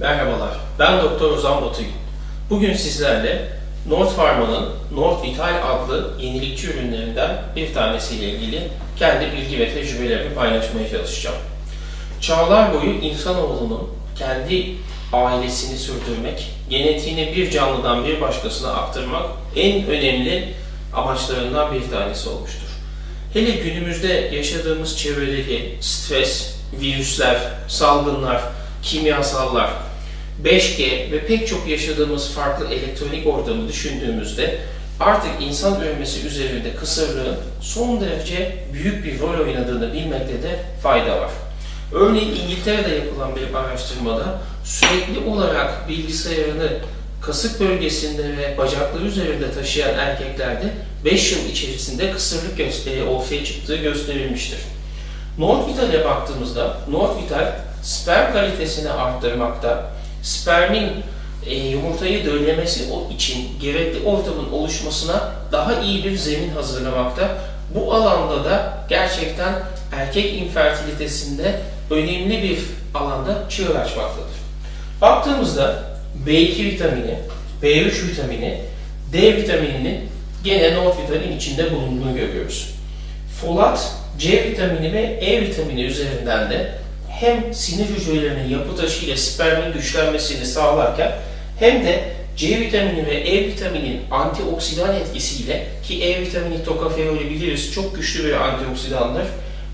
Merhabalar, ben Doktor Ozan Batıgün. Bugün sizlerle North Pharma'nın North Vital adlı yenilikçi ürünlerinden bir tanesiyle ilgili kendi bilgi ve tecrübelerimi paylaşmaya çalışacağım. Çağlar boyu insanoğlunun kendi ailesini sürdürmek, genetiğini bir canlıdan bir başkasına aktarmak en önemli amaçlarından bir tanesi olmuştur. Hele günümüzde yaşadığımız çevredeki stres, virüsler, salgınlar, kimyasallar, 5G ve pek çok yaşadığımız farklı elektronik ortamı düşündüğümüzde artık insan üremesi üzerinde kısırlığın son derece büyük bir rol oynadığını bilmekte de fayda var. Örneğin İngiltere'de yapılan bir araştırmada sürekli olarak bilgisayarını kasık bölgesinde ve bacakları üzerinde taşıyan erkeklerde 5 yıl içerisinde kısırlık göster- ortaya çıktığı gösterilmiştir. Northvital'e baktığımızda Northvital sperm kalitesini arttırmakta, spermin e, yumurtayı döllemesi o için gerekli ortamın oluşmasına daha iyi bir zemin hazırlamakta. Bu alanda da gerçekten erkek infertilitesinde önemli bir alanda çığır açmaktadır. Baktığımızda B2 vitamini, B3 vitamini, D vitamininin gene Northvital'in içinde bulunduğunu görüyoruz. Folat, C vitamini ve E vitamini üzerinden de hem sinir hücrelerinin yapı taşı ile spermin güçlenmesini sağlarken hem de C vitamini ve E vitaminin antioksidan etkisiyle ki E vitamini tokaferolü biliriz çok güçlü bir antioksidandır.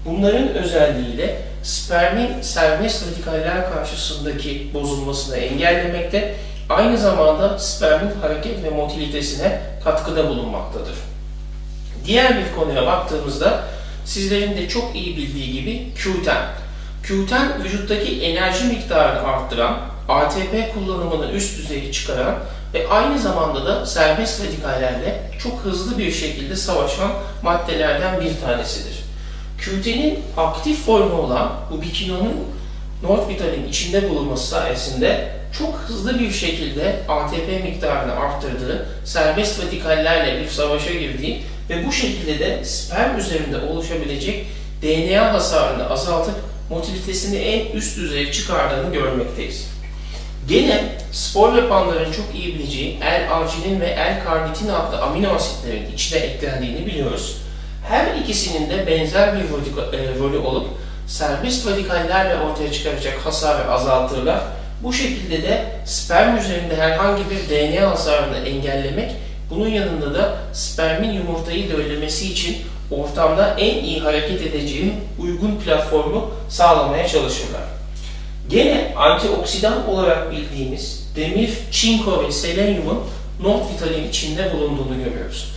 Bunların özelliğiyle spermin serbest radikaller karşısındaki bozulmasını engellemekte, aynı zamanda spermin hareket ve motilitesine katkıda bulunmaktadır. Diğer bir konuya baktığımızda sizlerin de çok iyi bildiği gibi Q10. Q10 vücuttaki enerji miktarını arttıran, ATP kullanımını üst düzeye çıkaran ve aynı zamanda da serbest radikallerle çok hızlı bir şekilde savaşan maddelerden bir tanesidir. Q10'in aktif formu olan bu bikinonun içinde bulunması sayesinde çok hızlı bir şekilde ATP miktarını arttırdığı, serbest radikallerle bir savaşa girdiği ve bu şekilde de sperm üzerinde oluşabilecek DNA hasarını azaltıp motilitesini en üst düzeye çıkardığını görmekteyiz. Gene spor yapanların çok iyi bileceği L-arginin ve L-karnitin adlı amino asitlerin içine eklendiğini biliyoruz. Her ikisinin de benzer bir e, rolü olup serbest radikallerle ortaya çıkaracak hasarı azaltırlar. Bu şekilde de sperm üzerinde herhangi bir DNA hasarını engellemek, bunun yanında da spermin yumurtayı döllemesi için ortamda en iyi hareket edeceği uygun platformu sağlamaya çalışırlar. Gene antioksidan olarak bildiğimiz demir, çinko ve selenyumun Northvital'in içinde bulunduğunu görüyoruz.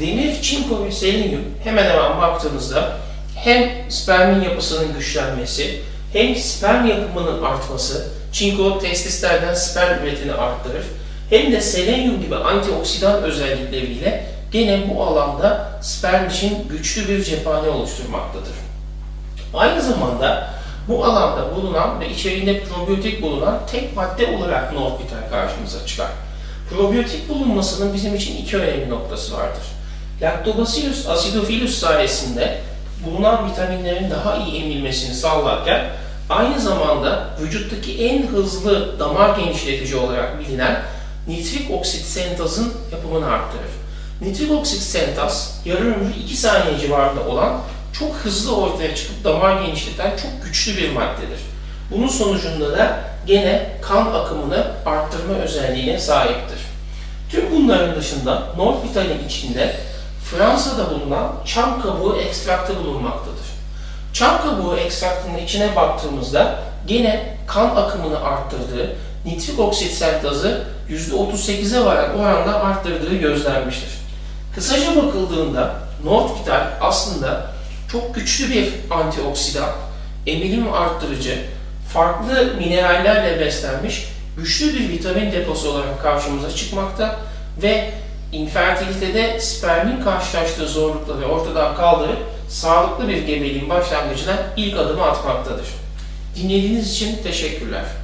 Demir, çinko ve selenyum hemen hemen baktığınızda hem spermin yapısının güçlenmesi hem sperm yapımının artması, çinko testislerden sperm üretimini arttırır, hem de selenyum gibi antioksidan özellikleriyle gene bu alanda sperm için güçlü bir cephane oluşturmaktadır. Aynı zamanda bu alanda bulunan ve içeriğinde probiyotik bulunan tek madde olarak Northvital karşımıza çıkar. Probiyotik bulunmasının bizim için iki önemli noktası vardır. Lactobacillus acidophilus sayesinde bulunan vitaminlerin daha iyi emilmesini sağlarken aynı zamanda vücuttaki en hızlı damar genişletici olarak bilinen nitrik oksit sentazın yapımını arttırır. Nitrik oksit sentaz yarım ömrü 2 saniye civarında olan çok hızlı ortaya çıkıp damar genişleten çok güçlü bir maddedir. Bunun sonucunda da gene kan akımını arttırma özelliğine sahiptir. Tüm bunların dışında Northvital'in içinde Fransa'da bulunan çam kabuğu ekstraktı bulunmaktadır. Çam kabuğu ekstraktının içine baktığımızda gene kan akımını arttırdığı, nitrik oksit sentazı %38'e varan oranda arttırdığı gözlenmiştir. Kısaca bakıldığında Northvital aslında çok güçlü bir antioksidan, emilim arttırıcı, farklı minerallerle beslenmiş güçlü bir vitamin deposu olarak karşımıza çıkmakta ve infertilitede spermin karşılaştığı zorlukları ortadan kaldırıp sağlıklı bir gebeliğin başlangıcına ilk adımı atmaktadır. Dinlediğiniz için teşekkürler.